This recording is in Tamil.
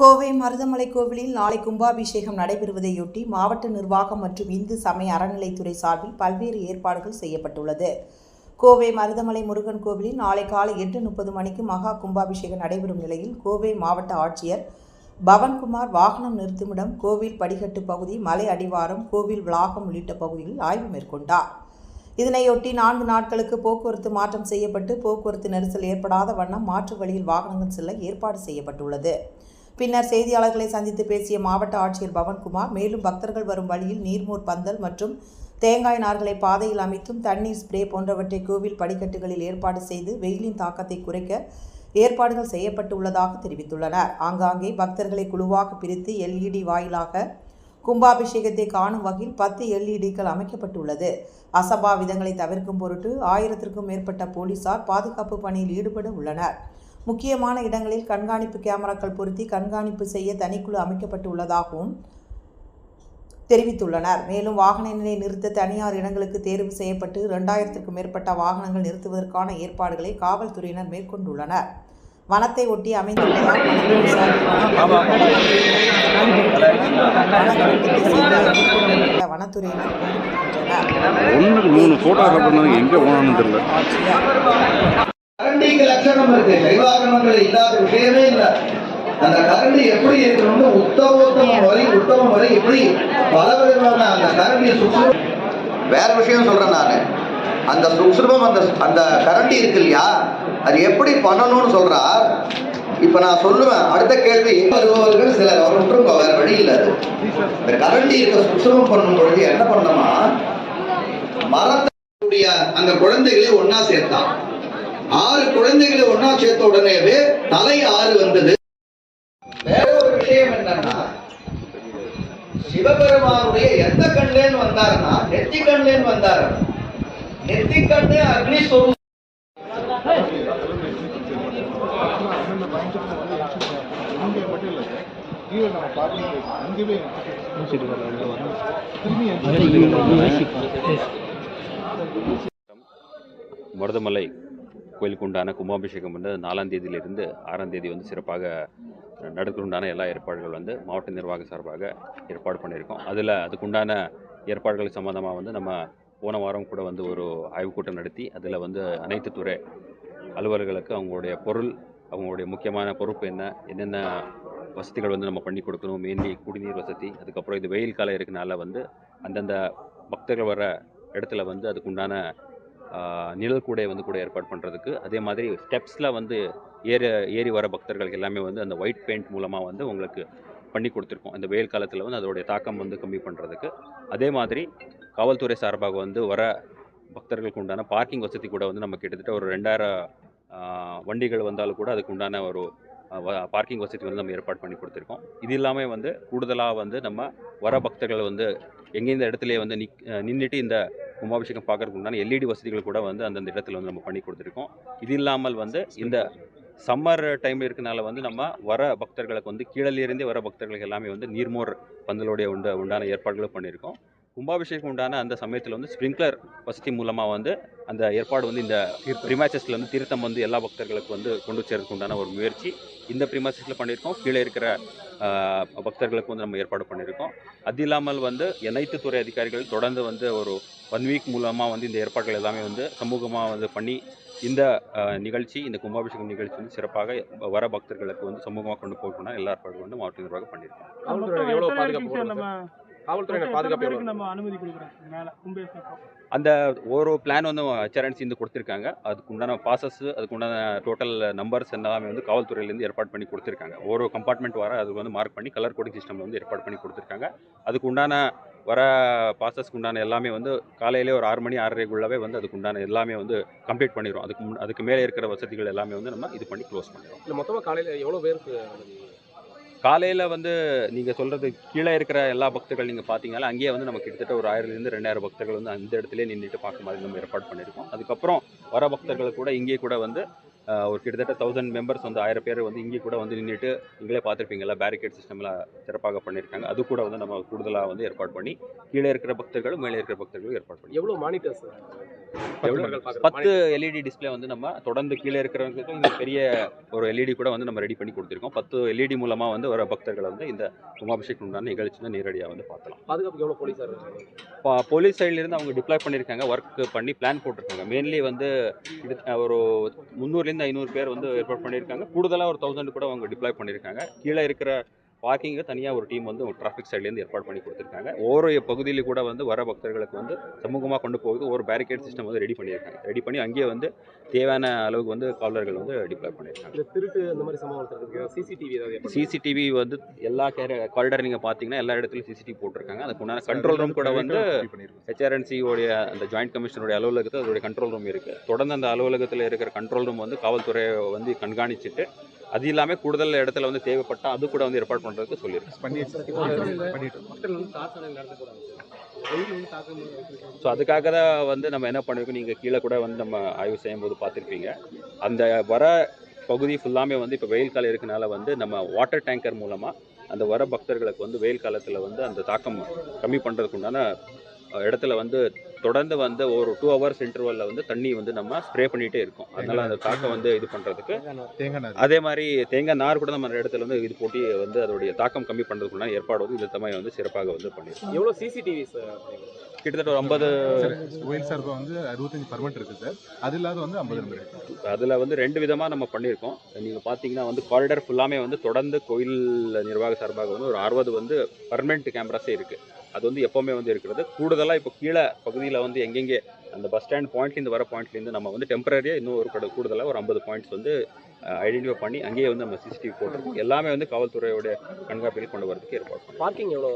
கோவை மருதமலை கோவிலில் நாளை கும்பாபிஷேகம் நடைபெறுவதையொட்டி மாவட்ட நிர்வாகம் மற்றும் இந்து சமய அறநிலைத்துறை சார்பில் பல்வேறு ஏற்பாடுகள் செய்யப்பட்டுள்ளது. கோவை மருதமலை முருகன் கோவிலில் நாளை காலை எட்டு முப்பது மணிக்கு மகா கும்பாபிஷேகம் நடைபெறும் நிலையில் கோவை மாவட்ட ஆட்சியர் பவன்குமார் வாகனம் நிறுத்துமிடம் கோவில் படிகட்டு பகுதி மலை அடிவாரம் கோவில் வளாகம் உள்ளிட்ட பகுதிகளில் ஆய்வு மேற்கொண்டார். இதனையொட்டி நான்கு நாட்களுக்கு போக்குவரத்து மாற்றம் செய்யப்பட்டு போக்குவரத்து நெரிசல் ஏற்படாத வண்ணம் மாற்று வழியில் வாகனங்கள் செல்ல ஏற்பாடு செய்யப்பட்டுள்ளது. பின்னர் செய்தியாளர்களை சந்தித்து பேசிய மாவட்ட ஆட்சியர் பவன்குமார் மேலும் பக்தர்கள் வரும் வழியில் நீர்மோர் பந்தல் மற்றும் தேங்காய் நார்களை பாதையில் அமைத்தும் தண்ணீர் ஸ்ப்ரே போன்றவற்றை கோவில் படிக்கட்டுகளில் ஏற்பாடு செய்து வெயிலின் தாக்கத்தை குறைக்க ஏற்பாடுகள் செய்யப்பட்டு உள்ளதாக தெரிவித்துள்ளனர். ஆங்காங்கே பக்தர்களை குழுவாக பிரித்து எல்இடி வாயிலாக கும்பாபிஷேகத்தை காணும் வகையில் பத்து எல்இடிக்கள் அமைக்கப்பட்டுள்ளது. அசம்பாவிதங்களை தவிர்க்கும் பொருட்டு ஆயிரத்திற்கும் மேற்பட்ட போலீசார் பாதுகாப்பு பணியில் ஈடுபட உள்ளனர். முக்கியமான இடங்களில் கண்காணிப்பு கேமராக்கள் பொருத்தி கண்காணிப்பு செய்ய தனிக்குழு அமைக்கப்பட்டுள்ளதாகவும் தெரிவித்துள்ளனர். மேலும் வாகனங்களை நிறுத்த தனியார் இடங்களுக்கு தேர்வு செய்யப்பட்டு இரண்டாயிரத்திற்கும் மேற்பட்ட வாகனங்கள் நிறுத்துவதற்கான ஏற்பாடுகளை காவல்துறையினர் மேற்கொண்டுள்ளனர். வனத்தை ஒட்டி அமைந்துள்ளதால் வனத்துறை சார்பில் வனத்துறையினர் லட்சணம் இருக்கு. சைவாகமங்கள் இல்லாத விஷயமே இல்ல. அந்த கரண்டி எப்படி இருக்கணும்னு உத்தமோத்தமம் வரை உத்தமம் வரை எப்படி பல விதமான அந்த கரண்டியை சுற்று வேற விஷயம் சொல்றேன் நானு. அந்த சுக்ஷுபம் அந்த அந்த கரண்டி இருக்கு இல்லையா? அது எப்படி பண்ணணும்னு சொல்றா? இப்ப நான் சொல்லுவேன். அடுத்த கேள்வி. வருபவர்கள் சிலர் அவர் விட்டுருங்க வேற வழி இல்ல அது. இந்த கரண்டி இருக்க சுக்ஷுபம் பண்ணும் பொழுது என்ன பண்ணணுமா மரத்துடைய அந்த குழந்தைகளை ஒன்னா சேர்த்தான். ஆறு குழந்தைகளை ஒன்னா சேர்த்த உடனேவே தலை ஆறு வந்தது. வேற ஒரு விஷயம் என்னன்னா சிவபெருமானுடைய எந்த கண்லேன்னு வந்தாருன்னா நெத்தி கண்லேன்னு வந்தாரு. நெத்தி கண்ணு அக்னி சொரூபம். மருதமலை கோயிலுக்கு உண்டான கும்பாபிஷேகம் வந்து நாலாம் தேதியிலிருந்து ஆறாம் தேதி வந்து சிறப்பாக நடக்கிறதுண்டான எல்லா ஏற்பாடுகள் வந்து மாவட்ட நிர்வாகம் சார்பாக ஏற்பாடு பண்ணியிருக்கோம். அதில் அதுக்குண்டான ஏற்பாடுகள் சம்மந்தமாக வந்து நம்ம போன வாரம் கூட வந்து ஒரு ஆய்வுக் கூட்டம் நடத்தி அதில் வந்து அனைத்து துறை அலுவலர்களுக்கு அவங்களுடைய பொருள் அவங்களுடைய முக்கியமான பொறுப்பு என்ன என்னென்ன வசதிகள் வந்து நம்ம பண்ணி கொடுக்கணும் மெயின்லி குடிநீர் வசதி அதுக்கப்புறம் இது வெயில் காலம் இருக்கனால வந்து அந்தந்த பக்தர்கள் வர இடத்துல வந்து அதுக்குண்டான நிழல் கூடை வந்து கூட ஏற்பாடு பண்ணுறதுக்கு அதே மாதிரி ஸ்டெப்ஸில் வந்து ஏறி ஏறி வர பக்தர்களுக்கு எல்லாமே வந்து அந்த ஒயிட் பெயிண்ட் மூலமாக வந்து உங்களுக்கு பண்ணி கொடுத்துருக்கோம். இந்த வெயில் காலத்தில் வந்து அதோடைய தாக்கம் வந்து கம்மி பண்ணுறதுக்கு அதே மாதிரி காவல்துறை சார்பாக வந்து வர பக்தர்களுக்கு உண்டான பார்க்கிங் வசதி கூட வந்து நம்ம கிட்டத்தட்ட ஒரு ரெண்டாயிரம் வண்டிகள் வந்தாலும் கூட அதுக்கு உண்டான ஒரு பார்க்கிங் வசதி வந்து நம்ம ஏற்பாடு பண்ணி கொடுத்துருக்கோம். இது இல்லாமல் வந்து கூடுதலாக வந்து நம்ம வர பக்தர்கள் வந்து எங்கெந்த இடத்துலையே வந்து நிக் நின்றுட்டு இந்த கும்பாபிஷேகம் பார்க்கறதுக்கு உண்டான எல்இடி வசதிகள் கூட வந்து அந்தந்த இடத்துல வந்து நம்ம பண்ணி கொடுத்துருக்கோம். இது இல்லாமல் வந்து இந்த சம்மர் டைம் இருக்கனால வந்து நம்ம வர பக்தர்களுக்கு வந்து கீழலிருந்தே வர பக்தர்களுக்கு எல்லாமே வந்து நீர்மோர் பந்தலோடைய உண்ட உண்டான ஏற்பாடுகளும் பண்ணியிருக்கோம். கும்பாபிஷேகம் உண்டான அந்த சமயத்தில் வந்து ஸ்ப்ரிங்க்லர் வசதி மூலமாக வந்து அந்த ஏற்பாடு வந்து இந்த ப்ரிமாச்சஸில் வந்து திருத்தம் வந்து எல்லா பக்தர்களுக்கு வந்து கொண்டு சேர்றதுக்கு உண்டான ஒரு முயற்சி இந்த ப்ரிமாச்சஸில் பண்ணியிருக்கோம். கீழே இருக்கிற பக்தர்களுக்கு வந்து நம்ம ஏற்பாடு பண்ணியிருக்கோம். அது இல்லாமல் வந்து அனைத்து துறை அதிகாரிகள் தொடர்ந்து வந்து ஒரு ஒன் வீக் மூலமாக வந்து இந்த ஏற்பாடுகள் எல்லாமே வந்து சமூகமாக வந்து பண்ணி இந்த நிகழ்ச்சி இந்த கும்பாபிஷேகம் நிகழ்ச்சி வந்து சிறப்பாக வர பக்தர்களுக்கு வந்து சமூகமாக கொண்டு போகணும்னா எல்லா ஏற்பாடுகளும் வந்து மாவட்ட நிர்வாகம் பண்ணியிருக்கோம் காவல்துறை எவ்வளவு பாதுகாப்பு கொடுக்குறாங்க நம்ம காவல்துறையினர் பாதுகாப்பு எவ்வளவு நம்ம அனுமதி கொடுக்குறோம்? மேல கும்பேசம் அந்த ஒரு பிளான் வந்து ஹெச்ஆர்என்சி வந்து கொடுத்துருக்காங்க. அதுக்கு உண்டான பாசஸ் அதுக்கு உண்டான டோட்டல் நம்பர்ஸ் எல்லாமே வந்து காவல்துறையிலேருந்து ஏற்பாடு பண்ணி கொடுத்துருக்காங்க. ஒரு கம்பார்ட்மெண்ட் வர அதுக்கு வந்து மார்க் பண்ணி கலர் கோடிங் சிஸ்டம் வந்து ஏற்பாடு பண்ணி கொடுத்துருக்காங்க. அதுக்கு உண்டான வர பாசஸ்க்கு உண்டான எல்லாமே வந்து காலையிலே ஒரு ஆறு மணி ஆறரைக்குள்ளவே வந்து அதுக்கு உண்டான எல்லாமே வந்து கம்ப்ளீட் பண்ணிடுவோம் அதுக்கு முன் அதுக்கு மேலே இருக்கிற வசதிகள் எல்லாமே வந்து நம்ம இது பண்ணி க்ளோஸ் பண்ணிடுவோம் இல்ல மொத்தமா காலையில எவ்வளவு பேருக்கு? காலையில் வந்து நீங்கள் சொல்கிறது கீழே இருக்கிற எல்லா பக்தர்கள் நீங்கள் பார்த்தீங்கன்னா அங்கேயே வந்து நம்ம கிட்டத்தட்ட ஒரு ஆயிரத்துலேருந்து ரெண்டாயிரம் பக்தர்கள் வந்து அந்த இடத்துல நின்றுட்டு பார்க்க மாதிரி நம்ம ஏற்பாடு பண்ணியிருக்கோம். அதுக்கப்புறம் வர பக்தர்கள் கூட இங்கேயே கூட வந்து ஒரு கிட்டத்தட்ட தௌசண்ட் மெம்பர்ஸ் வந்து ஆயிரம் பேர் வந்து இங்கே கூட வந்து நின்றுட்டு நீங்களே பார்த்துருப்பீங்களா பேரிகேட் சிஸ்டம்லாம் சிறப்பாக பண்ணியிருக்காங்க அது கூட வந்து நம்ம கூடுதலாக வந்து ஏற்பாடு பண்ணி கீழே இருக்கிற பக்தர்களும் மேலே இருக்கிற பக்தர்களும் ஏற்பாடு பண்ணி. எவ்வளவு மானிட்டர்ஸ் பத்து எல்இடி டிஸ்ப்ளே வந்து நம்ம தொடர்ந்து கீழே இருக்கிறவங்களுக்கு இந்த பெரிய ஒரு எல்இடி கூட வந்து நம்ம ரெடி பண்ணி கொடுத்துருக்கோம். பத்து எல்இடி மூலமாக வந்து வர பக்தர்களை வந்து இந்த கும்பாபிஷேகம் உண்டான நிகழ்ச்சியில் நேரடியாக வந்து பார்க்கலாம். பாதுகாப்புக்கு எவ்வளவு போலீஸார் பா- போலீஸ் சைட்லேருந்து அவங்க டிப்ளாய் பண்ணியிருக்காங்க ஒர்க் பண்ணி பிளான் போட்டிருக்காங்க. மெயின்லி வந்து ஒரு முந்நூறுலேருந்து ஐநூறு பேர் வந்து ஏற்பாடு பண்ணியிருக்காங்க. கூடுதலாக ஒரு தௌசண்ட் கூட அவங்க டிப்ளாய் பண்ணியிருக்காங்க. கீழே இருக்கிற பார்க்கிங்கை தனியாக ஒரு டீம் வந்து டிராஃபிக் சைட்லேருந்து ஏற்பாடு பண்ணி கொடுத்துருக்காங்க. ஒவ்வொரு பகுதியில கூட வந்து வர பக்தர்களுக்கு வந்து சமூகமாக கொண்டு போகுது ஒரு பேரிகேட் சிஸ்டம் வந்து ரெடி பண்ணியிருக்காங்க. ரெடி பண்ணி அங்கேயே வந்து தேவையான அளவுக்கு வந்து காவலர்கள் வந்து டிப்ளாய் பண்ணியிருக்காங்க. திருட்டு இந்த மாதிரி சம்பவம் சிசிடிவி சிசிடிவி வந்து எல்லா கேர காரிடர் நீங்கள் பார்த்தீங்கன்னா எல்லா இடத்துலையும் சிசிடிவி போட்டிருக்காங்க. அதுக்கு உண்டான கண்ட்ரோல் ரூம் கூட வந்து ஹெச்ஆர்என்சி உடைய அந்த ஜாயிண்ட் கமிஷனருடைய அலுவலகத்தில் அதோடைய கண்ட்ரோல் ரூம் இருக்குது தொடர்ந்து அந்த அலுவலகத்தில் இருக்கிற கண்ட்ரோல் ரூம் வந்து காவல்துறையை வந்து கண்காணிச்சிட்டு அது இல்லாமல் கூடுதல் இடத்துல வந்து தேவைப்பட்டால் அது கூட வந்து ஏற்பாடு பண்ணுறதுக்கு தாக்கம் ஸோ அதுக்காக தான் வந்து நம்ம என்ன பண்ணிருக்கோம் நீங்கள் கீழே கூட வந்து நம்ம ஆய்வு செய்யும்போது பார்த்துருப்பீங்க. அந்த வர பகுதி ஃபுல்லாமே வந்து இப்போ வெயில் காலம் இருக்கனால வந்து நம்ம வாட்டர் டேங்கர் மூலமாக அந்த வர பக்தர்களுக்கு வந்து வெயில் காலத்தில் வந்து அந்த தாக்கம் கம்மி பண்ணுறதுக்கு உண்டான இடத்துல வந்து தொடர்ந்து வந்து ஒரு டூ ஹவர்ஸ் இன்டர்வலில் வந்து தண்ணி வந்து நம்ம ஸ்ப்ரே பண்ணிகிட்டே இருக்கோம். அதனால் அந்த தாக்கம் வந்து இது பண்ணுறதுக்கு தேங்காய் நார் அதே மாதிரி தேங்காய் நார் கூட நம்ம அந்த இடத்துல வந்து இது போட்டி வந்து அதோடைய தாக்கம் கம்மி பண்ணுறதுக்குண்டான ஏற்பாடு வந்து இது தம்மை வந்து சிறப்பாக வந்து பண்ணியிருக்கோம். எவ்வளவு சிசிடிவிஸ் கிட்டத்தட்ட ஒரு ஐம்பது கோயில் சார்பாக வந்து அறுபத்தஞ்சு பர்மனெண்ட் இருக்கு சார். அது இல்லாத வந்து ஐம்பது நம்பர் இருக்கு. அதில் வந்து ரெண்டு விதமாக நம்ம பண்ணியிருக்கோம். நீங்கள் பார்த்தீங்கன்னா வந்து காரிடர் ஃபுல்லாமே வந்து தொடர்ந்து கோயில் நிர்வாக சார்பாக வந்து ஒரு அறுபது வந்து பர்மனெண்ட் கேமராஸே இருக்குது அது வந்து எப்போவுமே வந்து இருக்கிறது. கூடுதலாக இப்போ கீழே பகுதியில் வந்து எங்கெங்கே அந்த பஸ் ஸ்டாண்ட் பாயிண்ட்லேருந்து வர பாயிண்ட்லேருந்து நம்ம வந்து டெம்பரரியாக இன்னும் ஒரு கூடுதலாக ஒரு ஐம்பது பாயிண்ட்ஸ் வந்து ஐடென்டிஃபை பண்ணி அங்கேயே வந்து நம்ம சிசிடிவி போட்டிருக்கோம். எல்லாமே வந்து காவல்துறையோட கண்காணிப்பில் கொண்டு வரதுக்கு ஏற்பாடு பார்க்கிங் எவ்வளோ